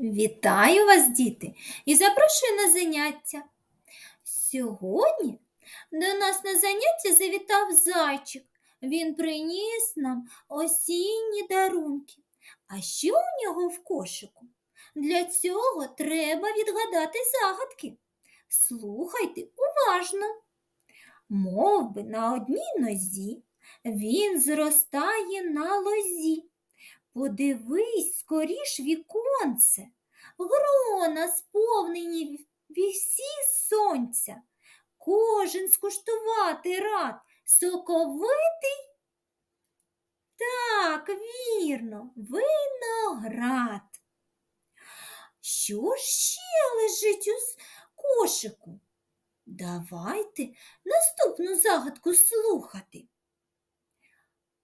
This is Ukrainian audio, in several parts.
Вітаю вас, діти, і запрошую на заняття. Сьогодні до нас на заняття завітав зайчик. Він приніс нам осінні дарунки. А що у нього в кошику? Для цього треба відгадати загадки. Слухайте уважно. Мов би на одній нозі він зростає на лозі. Подивись скоріш віконце, грона сповнені вісі сонця. Кожен скуштувати рад соковитий. Так, вірно, виноград. Що ще лежить у кошику? Давайте наступну загадку слухати.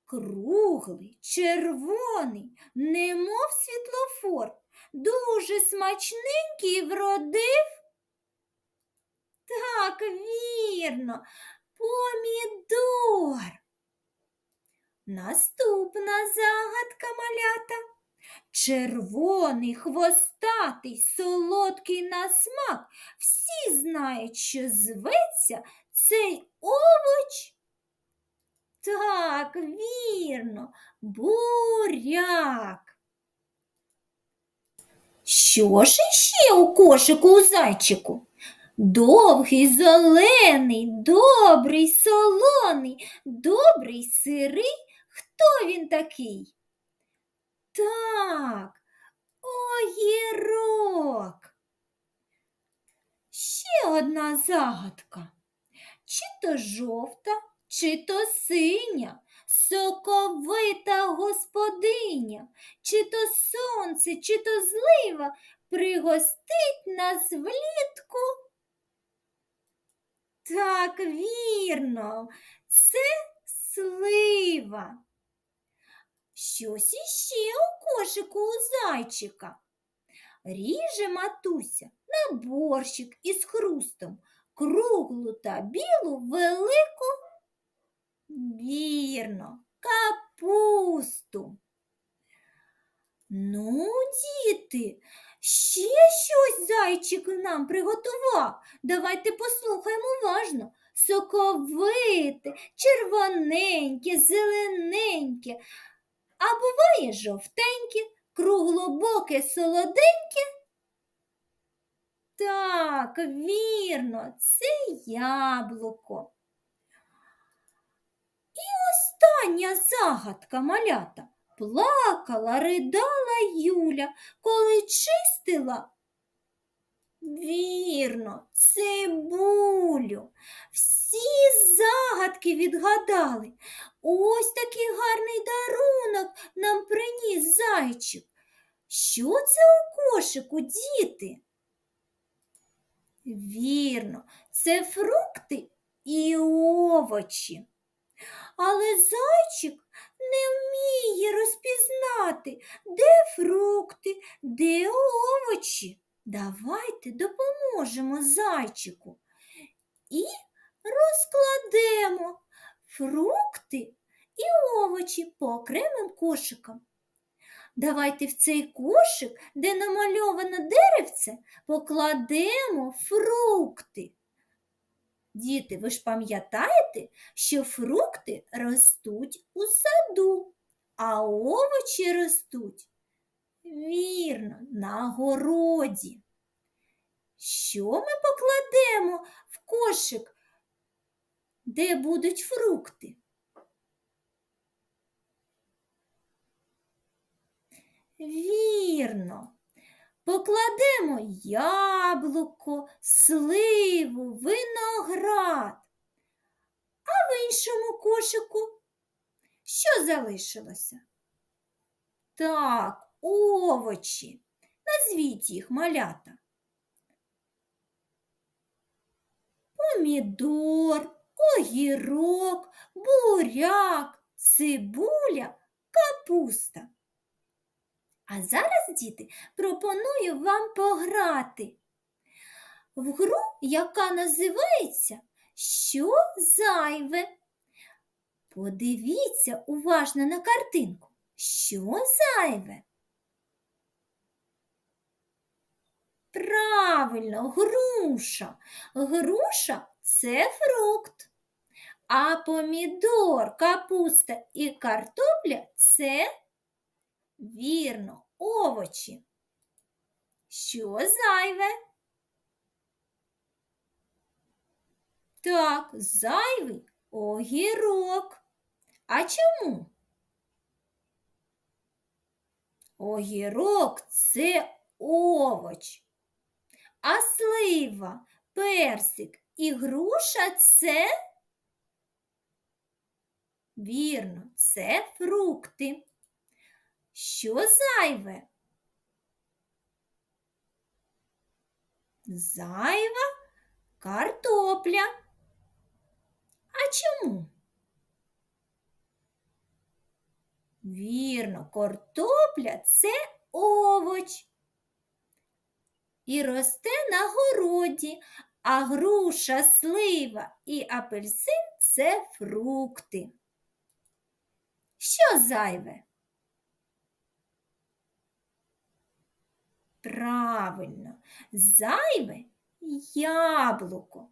Круглий, червоний, немов світлофор, дуже смачненький вродив. Так, вірно, помідор. Наступна загадка малята. Червоний, хвостатий, солодкий на смак. Всі знають, що зветься цей овоч. Так, вірно, буряк. Що ж іще у кошику у зайчику? Довгий, зелений, добрий, солоний, добрий, сирий. Хто він такий? Так, огірок. Ще одна загадка. Чи то жовта, чи то синя, соковита господиня, чи то сонце, чи то злива пригостить нас влітку. Так, вірно, це слива. Щось іще у кошику у зайчика. Ріже матуся на борщик із хрустом круглу та білу велику. Вірно, капусту. Ну, діти, ще щось зайчик нам приготував. Давайте послухаємо уважно. Соковите, червоненьке, зелененьке, а буває жовтеньке, круглобоке, солоденьке. Так, вірно, це яблуко. Остання загадка малята. Плакала, ридала Юля, коли чистила. Вірно, цибулю. Всі загадки відгадали. Ось такий гарний дарунок нам приніс зайчик. Що це у кошику, діти? Вірно, це фрукти і овочі. Але зайчик не вміє розпізнати, де фрукти, де овочі. Давайте допоможемо зайчику і розкладемо фрукти і овочі по окремим кошикам. Давайте в цей кошик, де намальовано деревце, покладемо фрукти. Діти, ви ж пам'ятаєте, що фрукти ростуть у саду, а овочі ростуть, вірно, на городі. Що ми покладемо в кошик, де будуть фрукти? Вірно. Покладемо яблуко, сливу, виноград. А в іншому кошику що залишилося? Так, овочі. Назвіть їх малята. Помідор, огірок, буряк, цибуля, капуста. А зараз, діти, пропоную вам пограти в гру, яка називається Що зайве? Подивіться уважно на картинку. Що зайве? Правильно, груша. Груша це фрукт. А помідор, капуста і картопля це вірно, овочі. Що зайве? Так, зайвий огірок. А чому? Огірок це овоч. А слива, персик і груша це вірно, це фрукти. Що зайве? Зайва картопля. А чому? Вірно, картопля це овоч. І росте на городі, а груша, слива і апельсин це фрукти. Що зайве? Правильно, зайве яблуко.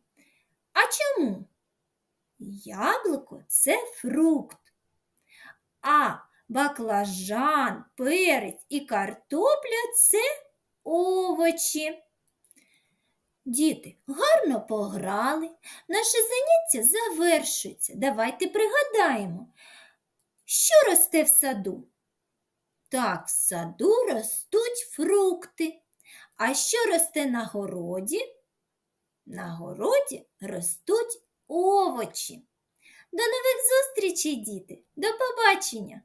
А чому? Яблуко це фрукт. А баклажан, перець і картопля це овочі. Діти, гарно пограли. Наше заняття завершується. Давайте пригадаємо, що росте в саду? Так, в саду ростуть фрукти. А що росте на городі? На городі ростуть овочі. До нових зустрічей, діти! До побачення!